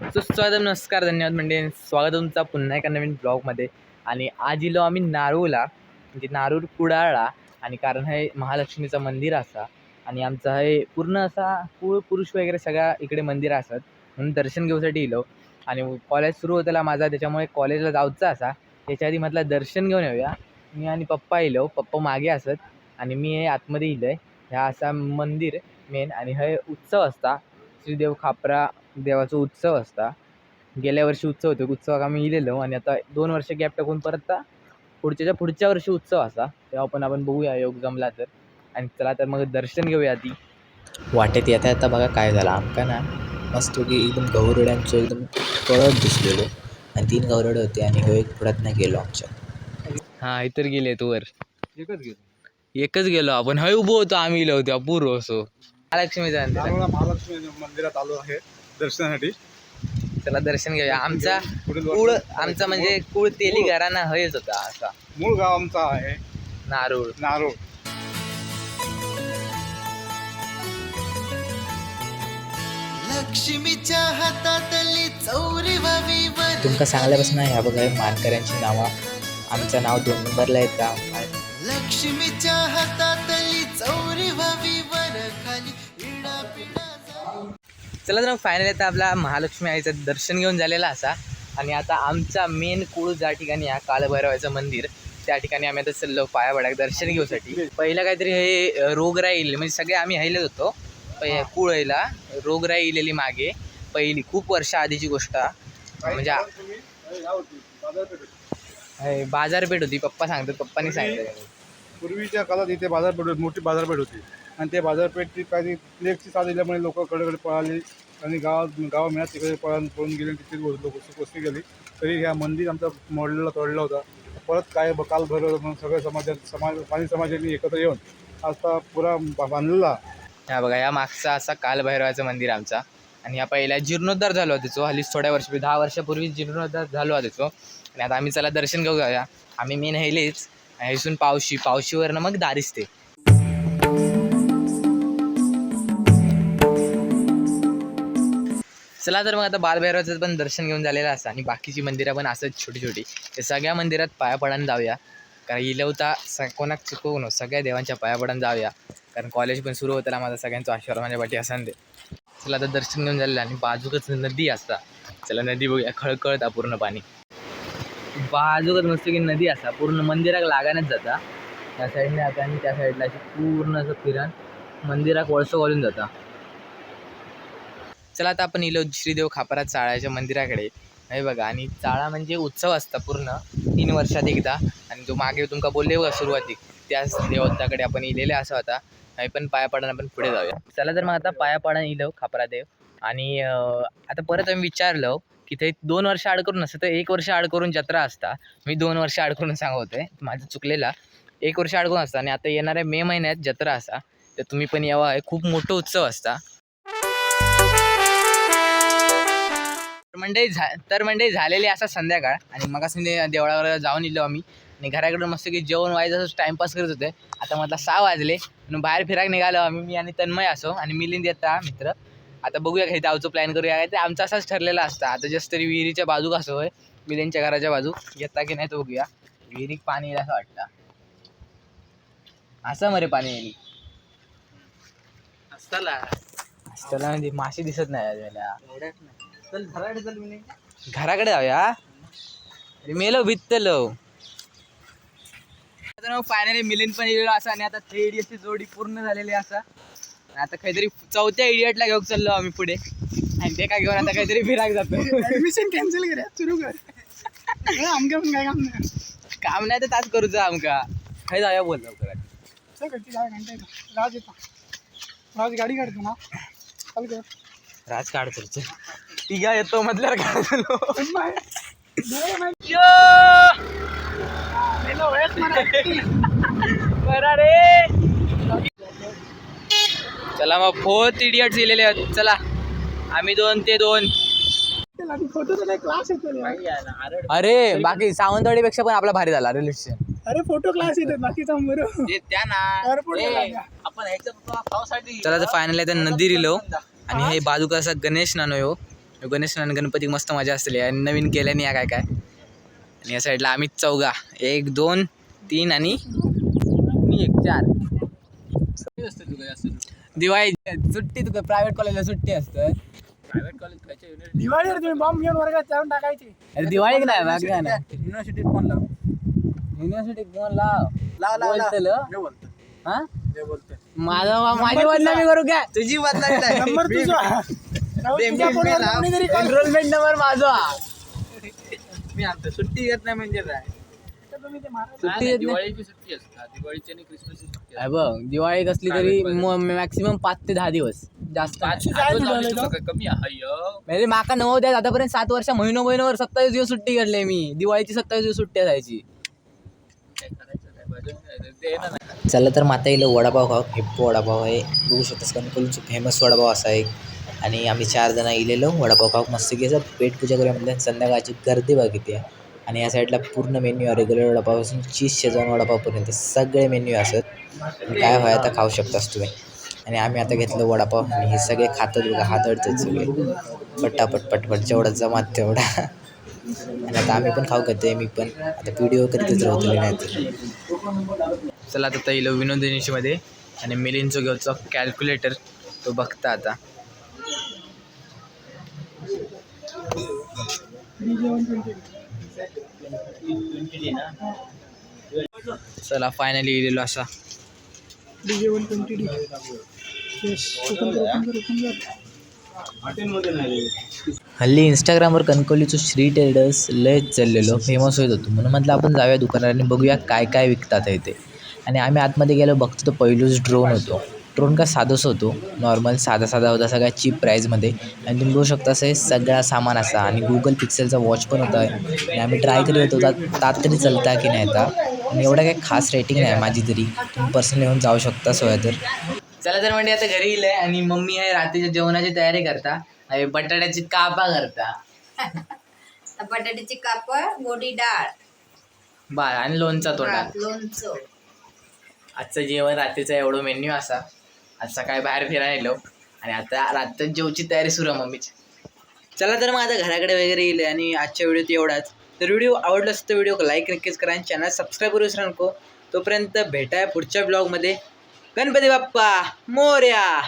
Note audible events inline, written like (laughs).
सुस्वागत नमस्कार धन्यवाद म्हणजे स्वागत तुमचा पुन्हा एका नवीन ब्लॉगमध्ये. आणि आज इलो आम्ही नारूला म्हणजे नारूर कुडाळा आणि कारण हे महालक्ष्मीचं मंदिर असा. आणि आमचं हे पूर्ण असा कुळ पुरुष वगैरे सगळ्या इकडे मंदिर असत म्हणून दर्शन घेऊसाठी इलो आणि कॉलेज सुरू होताला माझा त्याच्यामुळे कॉलेजला जाऊचा असा. त्याच्या आधी म्हटलं दर्शन घेऊन येऊया. मी आणि पप्पा इलो पप्पा मागे असत. आणि मी हे आतमध्ये इलो आहे ह्या असा मंदिर मेन आणि हे उत्सव असता. श्रीदेव खापरा देवाचा उत्सव असता. गेल्या वर्षी उत्सव होतो. उत्सवाक आम्ही इलेलो आणि आता दोन वर्ष गॅप टाकून परत आता पुढच्याच्या पुढच्या वर्षी उत्सव असा. तेव्हा पण आपण बघूया. योग जमला तर. आणि चला तर मग दर्शन घेऊया आधी. वाटेत येता येता बघा काय झालं. आमका ना मस्त की एकदम गौरड्यांचं एकदम कळत दिसलेलो. आणि तीन गौरडे होते आणि ह्यो एक पुढ्यात नाही गेलो आमच्या. हां इतर गेले तू वर. एकच घेतो एकच गेलो आपण. हय उभं होतो आम्ही इलो होतो. पूर्व असो. महालक्ष्मीचा मंदिर. नारोळा महालक्ष्मी मंदिरात आलो आहे दर्शनासाठी. चला दर्शन घेऊया. आमचा पुढील कुळ आमचा म्हणजे कुळ तेली घराणा हयच होता असा. मूळ गाव आमचा आहे. नारूळ. नारोळ. लक्ष्मीच्या हातातली चौरी व्हावी वर. तुमका सांगल्यापासून ह्या बघा हे मानकऱ्यांची नावं. आमचं नाव दोन नंबरला येतं लक्ष्मीच्या हातातली चला तर फायनल आता आपला महालक्ष्मी आईचं दर्शन घेऊन झालेला असा. आणि आता आमचा मेन कुळ ज्या ठिकाणी आहे कालभैरवाचं मंदिर त्या ठिकाणी आम्ही आता चाललो पाया पडाक दर्शन घेऊसाठी. पहिलं काहीतरी हे रोगराई इल्ली म्हणजे सगळे आम्ही हैलेच होतो. पहि कुळईला रोगराई इलेली मागे. पहिली खूप वर्ष आधीची गोष्ट. हा. म्हणजे बाजारपेठ होती पप्पा सांगतात पप्पानी सांगितलं पूर्वीच्या काळात इथे बाजारपेठ होती मोठी बाजारपेठ होती. आणि ते बाजारपेठची काही प्लेटची साथ दिल्यामुळे लोक कडेकडे पळाली आणि गाव गाव मिळत तिकडे पळून पळून गेले तिथे लोक वस्ती गेली तरी ह्या मंदिर आमचा मोडलेला तोडला होता. परत काय काल भर म्हणून सगळ्या समाजात समाज पाणी समाजांनी एकत्र येऊन आता पुरा बा- बांधलेला. हा बघा या मागचा असा कालभैरवाचं मंदिर आमचा. आणि या पहिला जीर्णोद्धार झालो होता त्याचो हल्लीच थोड्या वर्ष दहा वर्षापूर्वी जीर्णोद्धार झालो होता त्याचो आणि आता आम्ही चला दर्शन घेऊ जाऊया आम्ही मेन हेलीच हैसून पावशी पावशीवरनं मग दारिस्ते. चला तर मग आता बालभैरवाचं पण दर्शन घेऊन झालेलं असं. आणि बाकीची मंदिरं पण असंच छोटी छोटी ते सगळ्या मंदिरात पाया पडायला जाऊया. कारण इलवता स कोणाक चुकवू नको सगळ्या देवांच्या पाया पडायला जाऊया. कारण कॉलेज पण सुरू होताना माझा सगळ्यांचा आशीर्वाद माझ्या पाठी असं दे. चला आता दर्शन घेऊन झालेलं आणि बाजूकच नदी असता. चला नदी बघूया. खळखळता पूर्ण पाणी. बाजूकच मस्त की नदी असा पूर्ण मंदिराक लागानच जाता. त्या साईडने आता आणि त्या साईडला अशी पूर्ण असं फिरण. मंदिराक वळसं घालून जाता. चला आता आपण इलो श्रीदेव खापरा चाळाच्या मंदिराकडे. हे बघा आणि चाळा म्हणजे उत्सव असता पूर्ण तीन वर्षात एकदा. आणि जो मागे तुमका बोलले बघा सुरुवातीक त्याच देवताकडे आपण इलेले असं होता आम्ही पण पाया पडायला आपण पुढे जाऊया. चला तर मग आता पाया पडायला इलो खापरा देव. आणि आता परत आम्ही विचारलं की ते दोन वर्ष आड करून असतं तर एक वर्ष आड करून जत्रा असता. मी दोन वर्ष आड करून सांगतोय माझं चुकलेला. एक वर्ष आड करून असतं आणि आता येणाऱ्या मे महिन्यात जत्रा असा. तर तुम्ही पण यावा हे खूप मोठं उत्सव असता. मंडळी झा तर मंडळी झालेली असा संध्याकाळ. आणि मग देवळावर जाऊन इलो आम्ही. आणि घराकडून मस्त की जेवण व्हायचं असं टाइमपास करत होते. आता म्हटलं सहा वाजले. म्हणून बाहेर फिराक निघालो आम्ही. मी आणि तन्मय असो आणि मिलिंद येता मित्र. आता बघूया काही जाऊचं प्लॅन करूया. काय ते आमचा असाच ठरलेला असता. आता जस्ट तरी विहिरीच्या बाजूक असं होय? मिलिंदच्या घराच्या बाजू. येता की नाही तो बघूया. विहिरीत पाणी येईल असं वाटतं. असं मरे पाणी येईल. असताला. त्याला म्हणजे मासे दिसत याला. नाही. चल घराकडे चल मी घराकडे जाऊया? अरे मेलो भित्तलो. मग फायनली मिलिंद पण येलो असा आणि आता थ्री इडियटची जोडी पूर्ण झालेली असा. आता काहीतरी चौथ्या इडियटला घेऊन चाललो आम्ही पुढे. आणि ते काय घेऊन आता काहीतरी फिराक जातो. ऍडमिशन कॅन्सल करूया सुरू कर. आमच्या पण काय काम नाही. काम नाही तर तास करूच आमका. खाय जाऊया बोल लवकर. चल घंटा राज येतो. राज गाडी काढतो ना. चाल कर. राज काढ चल. तिघा येतो म्हटल्यावर काढतो बरा रे. चला मग फोर्थ इडियट्स दिलेले आहेत. चला. आम्ही दोन ते दोन. फोटो तर क्लास अरे बाकी सावंतवाडीपेक्षा पण आपला भारी झाला रेल्वे स्टेशन अरे फोटो क्लास येतात बाकीचा बरोबर त्या ना. एअरपोर्ट चला तर फायनल आता नदी रिलो. आणि हे बाजूका असा गणेश नानो गणेश आणि गणपती मस्त मजा असते आणि नवीन केल्याने या काय काय. आणि या साईडला आम्ही चौघा. एक दोन तीन आणि मी एक चार. दिवाळी सुट्टी तुझं प्रायव्हेट कॉलेजला सुट्टी असतं. दिवाळी तुम्ही बॉम्ब घेऊन वर्गात जाऊन टाकायची. अरे दिवाळी नाही? बाग काय ना युनिव्हर्सिटीत फोन लाव. युनिव्हर्सिटीत फोन लाव. लाव लाव बोलतं लाव. ल? जे बोलतं. हा? जे बोलतं. माझा माझी बदनामी करू काय तुझी बदनामी (laughs) नंबर तुझा. एनरोलमेंट नंबर माझा मी आणतो सुट्टी घेत नाही म्हणजे काय? करतं, तुम्ही ते मारा. सुट्टी देत नाही. दिवाळीची सुट्टी असतात. दिवाळीची आणि क्रिसमसची सुट्टी आहे बघ दिवाळी कसली तरी मॅक्सिमम पाच ते दहा दिवस. जास्त? कमी म्हणजे माका नवोदयात आतापर्यंत सात वर्ष महिनो महिनोवर सत्तावीस दिवस सुट्टी काढली मी. दिवाळीची सत्तावीस दिवस सुट्टी असायची चला तर माता येईल वडापाव खाऊ. हिप्पो वडापाव आहे. बघू शकतास कणकवलीचं फेमस वडापाव असा आहे आणि आम्ही चार जण इलेलो वडापाव खाऊ मस्त की असं पेटपूजा करूया म्हणजे संध्याकाळची गर्दी बघ किती आहे. आणि या साईडला पूर्ण मेन्यू आहे. रेग्युलर वडापावपासून चीज शेजवान वडापावपर्यंत. सगळे मेन्यू असत आणि काय व्हाय आता खाऊ शकतास तुम्ही. आणि आम्ही आता घेतलं वडापाव. आणि हे सगळे खातात बघा. हातळतात सगळे. पटापट पटपट. जेवढा जमात तेवढा. आणि आता आम्ही पण खाऊ करतोय मी पण. आता व्हिडिओ करीतच राहतो नाही तर. चला आता इलो विनोदिनीशीमध्ये आणि मिलिंदचं घेऊचा कॅल्क्युलेटर तो बघता आता. चला फायनली इलेलो असा. DJ 120 D. Yes, open कर, open कर, open कर. हल्ली इंस्टाग्रामवर कणकवलीचं श्री ट्रेडर्स लय चाललेलो फेमस होत होतो. म्हणून म्हटलं आपण जाऊया दुकानात आणि बघूया काय काय विकतात आहे ते आणि आम्ही आतमध्ये गेलो बघतो तर पहिलोच ड्रोन होतो. ड्रोन का साधंच होतो नॉर्मल साधा साधा होता सगळ्या चीप प्राईजमध्ये आणि तुम्ही बघू शकता असं हे सगळा सामान असा. आणि गुगल पिक्सेलचा वॉच पण होता. आणि आम्ही ट्राय करत होता. तात तरी चालता की नाही आता. आणि एवढं काही खास रेटिंग नाही माझी तरी. तुम्ही पर्सनली येऊन जाऊ शकता सोया तर. चला तर म्हणजे आता घरी येईल आणि मम्मी आहे रात्रीच्या जेवणाची तयारी करता. आणि बटाट्याची कापा करता. (laughs) बटाट्याची कापड गोडी डाळ. बा आणि लोणचा तोंडा लोणचं. आजचं जेवण रात्रीचा एवढं मेन्यू असा. आज सकाळी बाहेर फिरायलो आणि आता रात्र जेवची तयारी सुरू आहे मम्मीची. चला तर मग आता घराकडे वगैरे येईल आणि आजच्या व्हिडिओत एवढाच. तर व्हिडिओ आवडला असतं व्हिडिओ लाईक नक्कीच करा आणि चॅनल सबस्क्राईब करू विसरू नको. तोपर्यंत भेटाय पुढच्या ब्लॉगमध्ये. गणपती बाप्पा मोर्या!